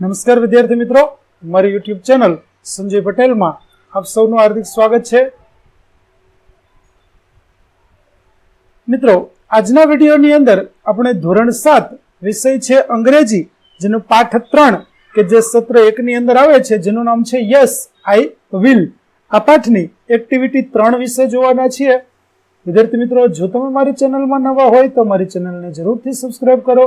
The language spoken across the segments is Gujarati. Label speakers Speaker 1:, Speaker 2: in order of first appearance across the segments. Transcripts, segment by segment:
Speaker 1: નમસ્કાર વિદ્યાર્થી મિત્રો. મારી યુટ્યુબ ચેનલ સંજય પટેલમાં આપ સૌનું હાર્દિક સ્વાગત છે. મિત્રો, આજના વિડીયોની અંદર આપણે ધોરણ સાત વિષય છે અંગ્રેજી, જેનો પાઠ ત્રણ કે જે સત્ર એકની અંદર આવે છે, જેનું નામ છે યસ, આઈ વિલ. આ પાઠની એક્ટિવિટી ત્રણ વિશે જોવાના છીએ. વિદ્યાર્થી મિત્રો, જો તમે મારી ચેનલમાં નવા હોય તો મારી ચેનલને જરૂરથી સબસ્ક્રાઇબ કરો.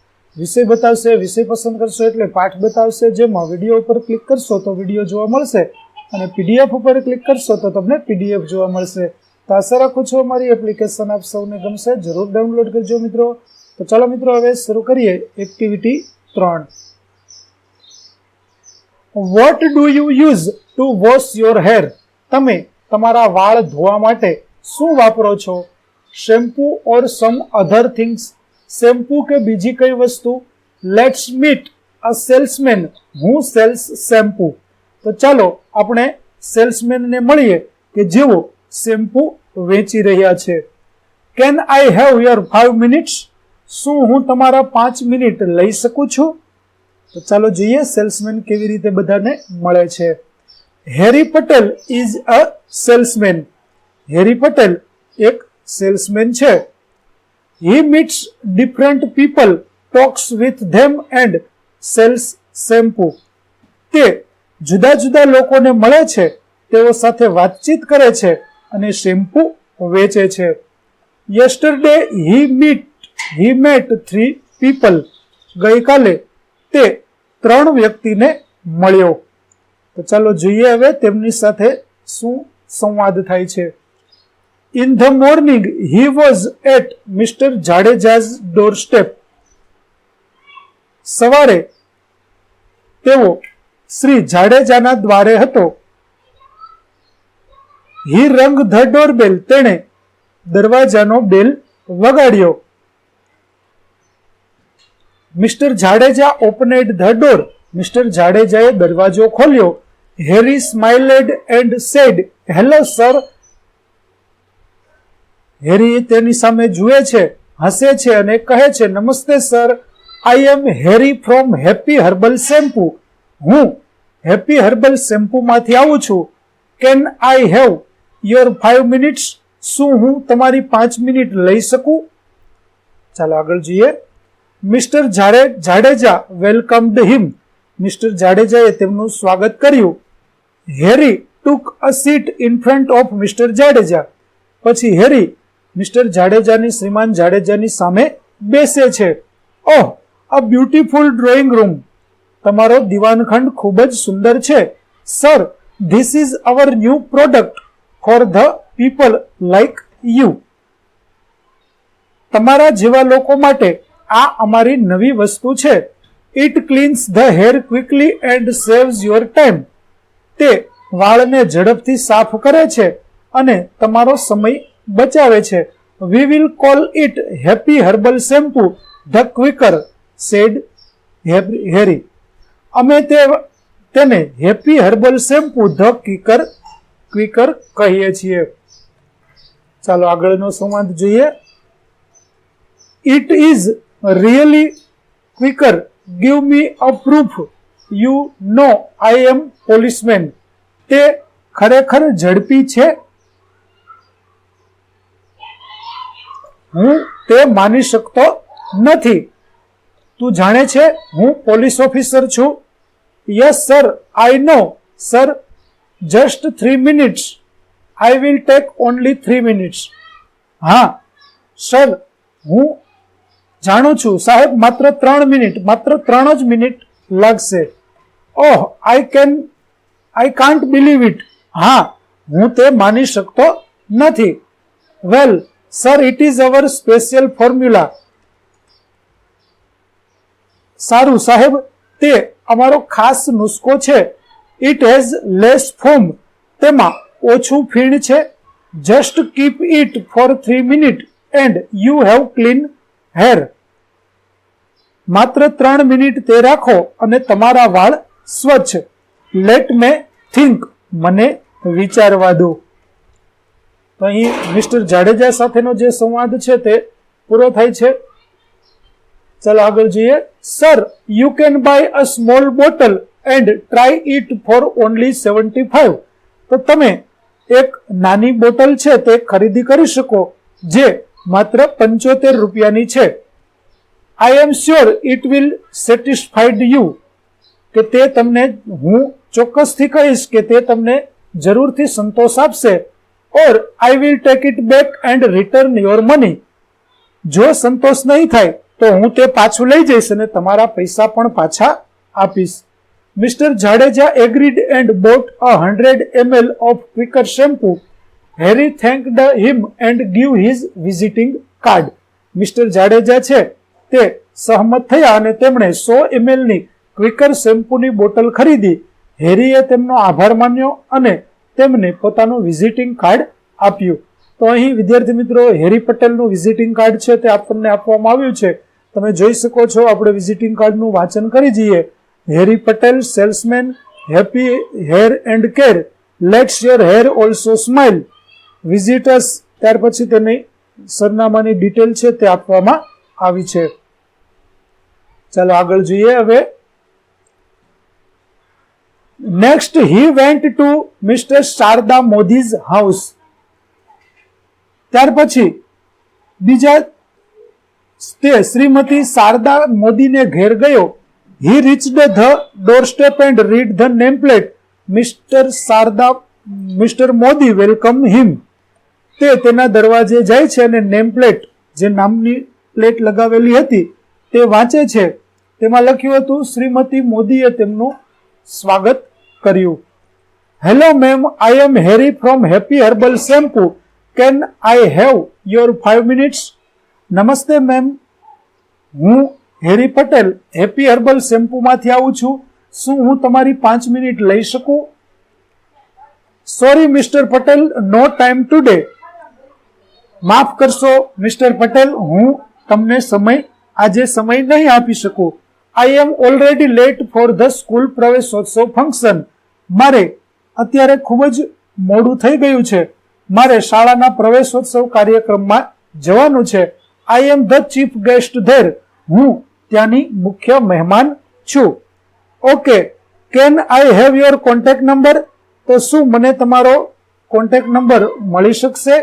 Speaker 1: વિષય બતાવશે, વિષય પસંદ કરશો એટલે પાઠ બતાવશે. જેમાં વીડિયો ઉપર ક્લિક કરશો તો વીડિયો જોવા મળશે અને પીડીએફ ઉપર ક્લિક કરશો તો તમને પીડીએફ જોવા મળશે. તો આશા રાખું છું અમારી એપ્લિકેશન આપ સૌને ગમશે. જરૂર ડાઉનલોડ કરજો મિત્રો. તો ચાલો મિત્રો હવે શરૂ કરીએ એક્ટિવિટી ત્રણ. What do you use to wash your hair તમે તમારા વાળ ધોવા માટે શું વાપરો છો? Shampoo or some other things shampoo કે બીજી કઈ વસ્તુ? લેટ્સ મીટ અ સેલ્સમેન હું સેલ્સ શેમ્પૂ. તો ચાલો આપણે સેલ્સમેનને મળીએ કે જેઓ શેમ્પૂ વેચી રહ્યા છે. Can I have your five minutes શું હું તમારા પાંચ મિનિટ લઈ શકું છું? તો ચાલો જોઈએ સેલ્સમેન કેવી રીતે બધાને મળે છે. Harry Patel is a salesman Harry Patel એક સેલ્સમેન છે. He meets different people talks with them and sales shampoo. તે જુદા જુદા લોકોને મળે છે, તેઓ સાથે વાતચીત કરે છે અને શેમ્પુ વેચે છે. Yesterday he meet he met three people ગઈકાલે તે ત્રણ વ્યક્તિને મળ્યો. તો ચાલો જોઈએ હવે તેમની સાથે શું સંવાદ થાય છે. In the morning, he was at Mr. Jadeja's doorstep. સવારે તેઓ શ્રી જાડેજાના દ્વારે હતો. હી રંગ ધ ડોરબેલ તેણે દરવાજાનો bell વગાડ્યો. Mister Jadeja opened the door mister જાડેજાએ દરવાજો ખોલ્યો. Harry smiled and said hello sir Harry તેની સામે જુએ છે, હસે છે અને કહે છે, નમસ્તે, sir. I am Harry from happy herbal shampoo. હું હેપી હર્બલ શેમ્પુમાંથી આવું છું. Can I have your five minutes? શું હું તમારી પાંચ મિનિટ લઈ શકું? ચાલો આગળ જોઈએ. મિસ્ટર જાડે, જાડેજા વેલકમ્ડ હિમ. મિસ્ટર જાડેજાએ તેમનું સ્વાગત કર્યું. Harry took a seat in front of mister Jadeja. પછી હેરી મિસ્ટર જાડેજાની શ્રીમાન જાડેજાની સામે બેસે છે. ઓહ, આ બ્યુટીફુલ ડ્રોઈંગ રૂમ. તમારો દિવાનખંડ ખૂબ જ સુંદર છે. Sir this is our new product for the people like you તમારા જેવા લોકો માટે આ અમારી નવી વસ્તુ છે. It cleanses the hair quickly and saves your time તે વાળને ઝડપથી સાફ કરે છે અને તમારો સમય બચાવે છે. We will call it happy herbal shampoo the quicker said Harry અમે તે તેને happy herbal shampoo the quicker quicker કહીએ છીએ. ચાલો આગળનો સંવાદ જોઈએ. It is really quicker give me a proof you know I am policeman તે ખરેખર ઝડપી છે? હું તે માની શકતો નથી. તું જાણે છે, હું પોલીસ ઓફિસર છું. Yes, sir, I know, sir, just three minutes. I will take only three minutes. હા, સર, હું જાણું છું, સાહેબ, માત્ર ત્રણ મિનિટ, માત્ર ત્રણ જ મિનિટ લાગશે. ઓહ I can I can't believe it હા, હું તે માની શકતો નથી. Well sir it is our special formula સારું, સાહેબ, તે અમારો ખાસ નુસ્ખો છે. ઇટ હેઝ લેસ ફોમ તેમાં ઓછું ફીણ છે. Just keep it for three minute and you have clean hair માત્ર ત્રણ મિનિટ તે રાખો અને તમારા વાળ સ્વચ્છ. લેટ મે થિંક મને વિચારવા દો. તો અહીં મિસ્ટર જાડેજા સાથેનો જે સંવાદ છે તે પૂરો થાય છે. ચાલો આગળ જોઈએ. Sir you can buy a small bottle and try it for only seventy five તો તમે એક નાની બોટલ છે તે ખરીદી કરી શકો, જે માત્ર પંચોતેર રૂપિયાની છે. I am sure it will satisfied you કે તે તમને હું ચોક્કસથી કહીશ કે તે તમને જરૂરથી સંતોષ આપશે. Or I will take it back and return your money જો સંતોષ નહીં થાય, તો હું તે પાછું લઈ જઈશ અને તમારા પૈસા પણ પાછા આપીશ. Mister Jadeja agreed and bought a hundred ML of quicker shampoo Harry thank the him and give his visiting card mister Jadeja છે, તે સહમત થયા અને તેમણે સો એમએલની ક્વિકર શેમ્પૂની બોટલ ખરીદી. હેરીએ તેમનો આભાર માન્યો અને તેમને પોતાનું વિઝિટિંગ કાર્ડ આપ્યું. તો અહીં, વિદ્યાર્થી મિત્રો હેરી પટેલનું વિઝિટિંગ કાર્ડ છે તે આપણને આપવામાં આવ્યું છે. તમે જોઈ શકો છો, આપણે વિઝિટિંગ કાર્ડનું વાંચન કરી જઈએ. Harry Patel salesman happy hair and care lets your hair also smile visitors ત્યાર પછી તેની સરનામાની ડિટેલ છે તે આપવામાં આવી છે. ચાલો આગળ જોઈએ હવે. Next he went to mister Sharda Modi's house ત્યાર પછી બીજા તે શ્રીમતી શારદા મોદીને ઘેર ગયો. He reached the door step and read the name plate mister Sharda mister Modi welcome him તે તેના દરવાજે જાય છે અને નેમ પ્લેટ જે નામની પ્લેટ લગાવેલી હતી, તે વાંચે છે. તેમાં લખ્યું હતું, શ્રીમતી મોદીએ તેમનું સ્વાગત કર્યું. Hello ma'am I am Harry from happy herbal shampoo can I have your five minutes નમસ્તે મેમ હું હેરી પટેલ હેપી હર્બલ શેમ્પૂમાંથી આવું છું. શું હું તમારી પાંચ મિનિટ લઈ શકું? Sorry mister Patel no time today માફ કરશો મિસ્ટર પટેલ, હું તમને સમય, આજે સમય નહીં આપી શકું. I am already late for the school praveshotsav function મારે અત્યારે ખૂબ જ મોડું થઈ ગયું છે. મારે શાળાના પ્રવેશોત્સવ કાર્યક્રમમાં જવાનું છે. I am the chief guest there હું ત્યાંની મુખ્ય મહેમાન છું. Okay can I have your contact number તો શું મને તમારો કોન્ટેક્ટ નંબર મળી શકશે?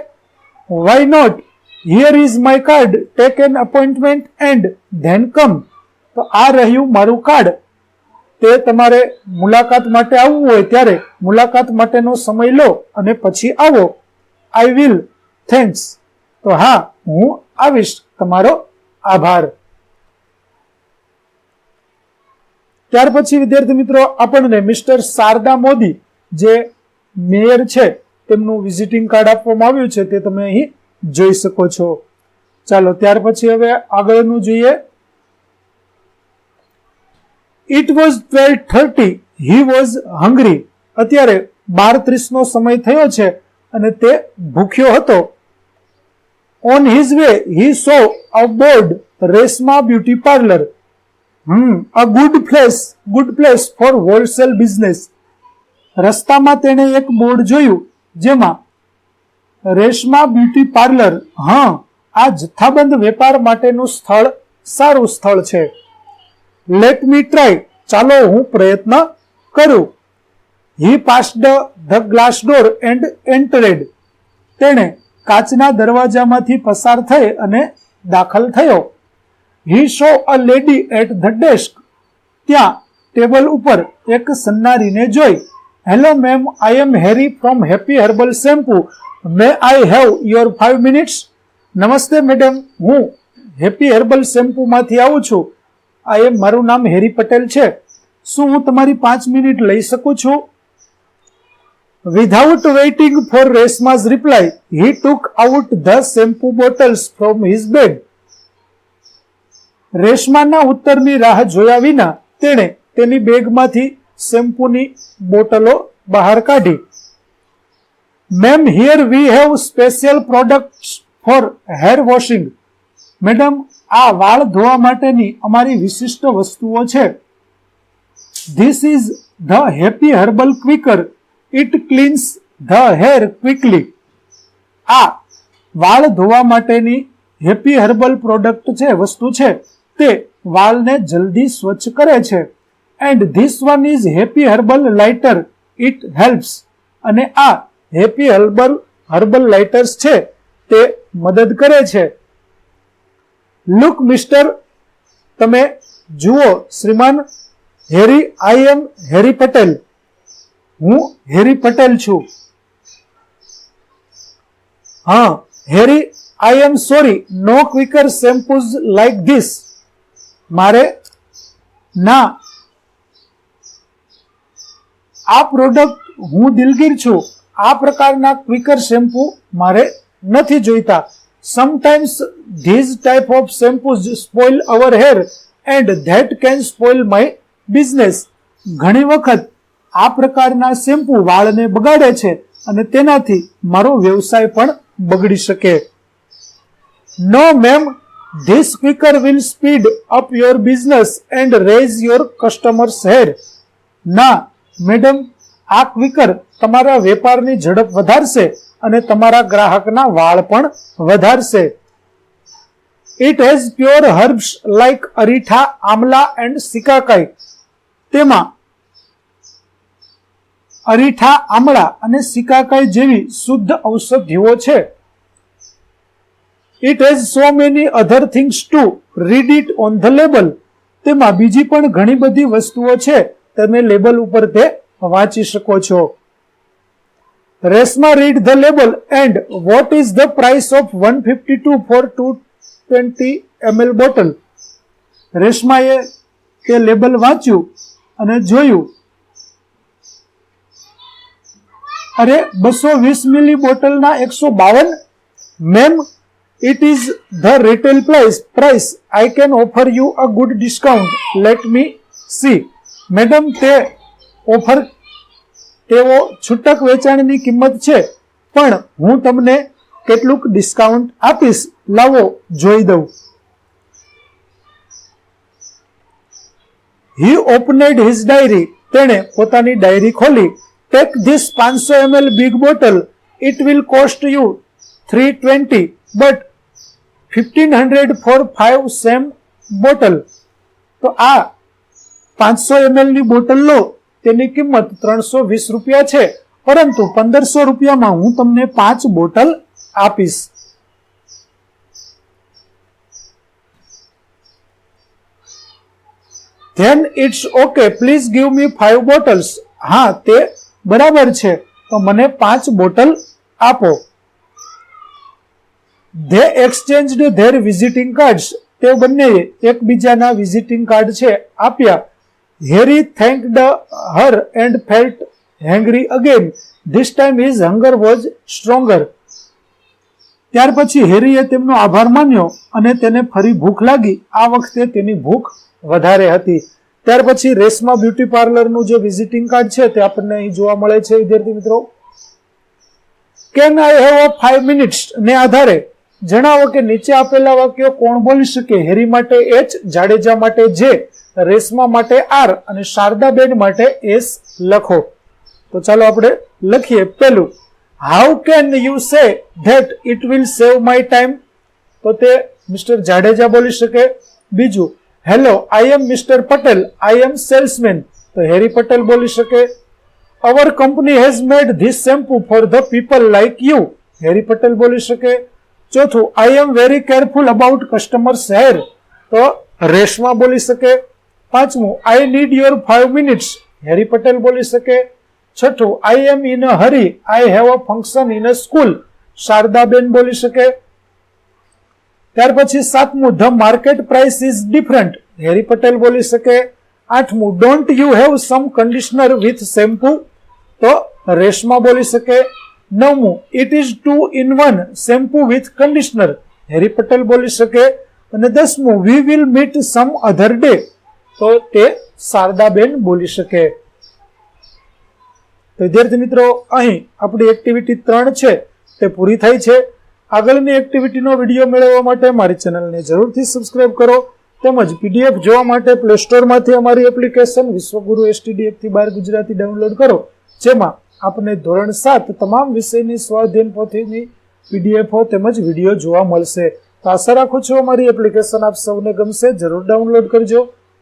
Speaker 1: Why not here is my card take an appointment and then come તો આ રહ્યું મારું કાર્ડ. તે તમારે મુલાકાત માટે આવવું હોય ત્યારે મુલાકાત માટેનો સમય લો અને પછી આવો. આઈ વિલ થેન્ક્સ તો હા, હું આવીશ. તમારો આભાર. ત્યાર પછી, વિદ્યાર્થી મિત્રો, આપણને મિસ્ટર શારદા મોદી, જે મેયર છે, તેમનું વિઝિટિંગ કાર્ડ આપવામાં આવ્યું છે, તે તમે અહીં જોઈ શકો છો. ચાલો, ત્યાર પછી હવે આગળનું જોઈએ. It was twelve thirty he was hungry અત્યારે બાર ત્રીસનો સમય થયો છે અને તે ભૂખ્યો હતો. On his way he saw a board Reshma beauty parlour hmm a good place good place for wholesale business રસ્તામાં તેણે એક બોર્ડ જોયું, જેમાં રેશમા બ્યુટી પાર્લર હા, આ જથ્થાબંધ વેપાર માટેનું સ્થળ, સારું સ્થળ છે. લેટ મી ટ્રાય ચાલો હું પ્રયત્ન કરું. He passed the glass door and entered તેણે કાચના દરવાજામાંથી પસાર થઈ અને દાખલ થયો. He saw a lady at the desk ત્યાં ટેબલ ઉપર એક સન્નારીને જોઈ. Hello ma'am I am Harry from happy herbal shampoo may I have your five minutes નમસ્તે મેડમ હું હેપી હર્બલ શેમ્પૂમાંથી આવું છું. આ એ મારું નામ હેરી પટેલ છે. શું હું તમારી પાંચ મિનિટ લઈ શકું છું? Without waiting for Reshma's reply he took out the shampoo bottles from his bag રેશમાના ઉત્તરની રાહ જોયા વિના તેણે તેની બેગમાંથી શેમ્પૂની બોટલો બહાર કાઢી. Ma'am here we have special products for hair washing madam આ વાળ ધોવા માટેની અમારી વિશિષ્ટ વસ્તુઓ છે. This is the happy herbal quicker it cleans the hair quickly આ વાળ ધોવા માટેની હેપી હર્બલ પ્રોડક્ટ છે, વસ્તુ છે. તે વાળને જલ્દી સ્વચ્છ કરે છે. And this one is happy herbal lighter it helps અને આ હેપી હર્બલ હર્બલ લાઇટર્સ છે, તે મદદ કરે છે. લુક મિસ્ટર, તમે જુઓ શ્રીમાન હેરી, આઈ એમ હેરી પટેલ. હું હેરી પટેલ છું. હા, Harry, I am sorry, no quicker shampoos like this. મારે, ના. આ પ્રોડક્ટ હું દિલગીર છું. આ પ્રકારના ક્વિકર શેમ્પૂ મારે નથી જોઈતા. Sometimes these type of shampoos spoil our hair and that can spoil my business ઘણી વખત આ પ્રકારના શેમ્પુ વાળને બગાડે છે અને તેનાથી મારો વ્યવસાય પણ બગડી શકે. No ma'am this speaker will speed up your business and raise your customers hair ના મેડમ આ ક્વિકર તમારા વેપારની ઝડપ વધારશે અને તમારા ગ્રાહકના વાળ પણ વધારશે. It has pure herbs like aritha, amla and shikakai. તેમાં અરીઠા, આમળા અને સિકાકાઈ જેવી શુદ્ધ ઔષધિઓ છે. It has so many other things to read it on the label તેમાં બીજી પણ ઘણી બધી વસ્તુઓ છે. તમે લેબલ ઉપર તે વાંચી શકો છો. રેસમાં read the label and what is the price of one fifty two for two twenty ML bottle રેશમાએ તે લેબલ વાંચ્યું અને જોયું. અરે, બસો વીસ મિલી બોટલના એકસો બાવન? Ma'am it is the retail price price I can offer you a good discount let me see madam તે ઓફર તેઓ છૂટક વેચાણની કિંમત છે. પણ હું તમને કેટલુંક ડિસ્કાઉન્ટ આપીશ. લાવો, જોઈ દઉં. હી ઓપનેડ હિઝ ડાયરી તેણે પોતાની ડાયરી ખોલી. ટેક ધીસ પાંચસો ML big bottle it will cost you three twenty but fifteen hundred for five same bottle તો આ પાંચસો એમએલની બોટલ લો. તેની કિંમત ત્રણસો વીસ રૂપિયા છે. પરંતુ પંદરસો રૂપિયામાં હું તમને પાંચ બોટલ આપીશ. Then it's okay, please give me five bottles. હા, તે બરાબર છે. તો મને પાંચ બોટલ આપો. They exchange their visiting cards. તે બંને એકબીજાના વિઝિટિંગ કાર્ડ છે, આપ્યા. Harry thanked her and felt hungry again this time is hunger was stronger ત્યાર પછી હેરીએ તેમનો આભાર માન્યો અને તેને ફરી ભૂખ લાગી. આ વખતે તેની ભૂખ વધારે હતી. ત્યાર પછી રેસમા બ્યુટી પાર્લરનું જે વિઝિટિંગ કાર્ડ છે તે આપણને અહીં જોવા મળે છે. વિદ્યાર્થી મિત્રો can I have a five minutes ને આધારે? જણાવો કે નીચે આપેલા વાક્યો કોણ બોલી શકે? હેરી માટે એચ જાડેજા માટે જે રેશમા માટે આર અને શારદાબેન માટે એસ લખો. તો ચાલો આપણે લખીએ પેલું how can you say that it will save my time તો તે મિસ્ટર જાડેજા બોલી શકે. બીજું hello I am mister Patel. I am salesman તો હેરી પટેલ બોલી શકે. Our company has made this shampoo for the people like you Harry Patel બોલી શકે. ચોથું I am very careful about customers hair તો રેશમા બોલી શકે. પાંચમું I need your five minutes Harry Patel બોલી શકે. છઠ્ઠું I am in a hurry I have a function in a school Shardaben બોલી શકે. ત્યાર પછી સાતમું the market price is different Harry Patel બોલી શકે. આઠમું don't you have some conditioner with shampoo તો રેશમા બોલી શકે. નવમું it is two in one shampoo with conditioner Harry Patel બોલી શકે. અને દસમું we will meet some other day તો તે શારદાબેન બોલી શકે. વિદ્યાર્થી મિત્રો, અહીં આપણી એક્ટિવિટી ત્રણ છે, તે પૂરી થઈ છે. આગળની એક્ટિવિટીનો વીડિયો મેળવવા માટે મારી ચેનલને જરૂરથી સબસ્ક્રાઇબ કરો તેમજ પીડીએફ જોવા માટે પ્લે સ્ટોરમાંથી અમારી એપ્લિકેશન વિશ્વગુરુ એસટીડીએફથી બહાર ગુજરાતી ડાઉનલોડ કરો, જેમાં આપને ધોરણ સાત તમામ વિષયની સ્વાધ્યાયન પોથીની પીડીએફો તેમજ વીડિયો જોવા મળશે. તો આશા રાખું છું અમારી એપ્લિકેશન આપ સૌને ગમશે. જરૂર ડાઉનલોડ કરજો.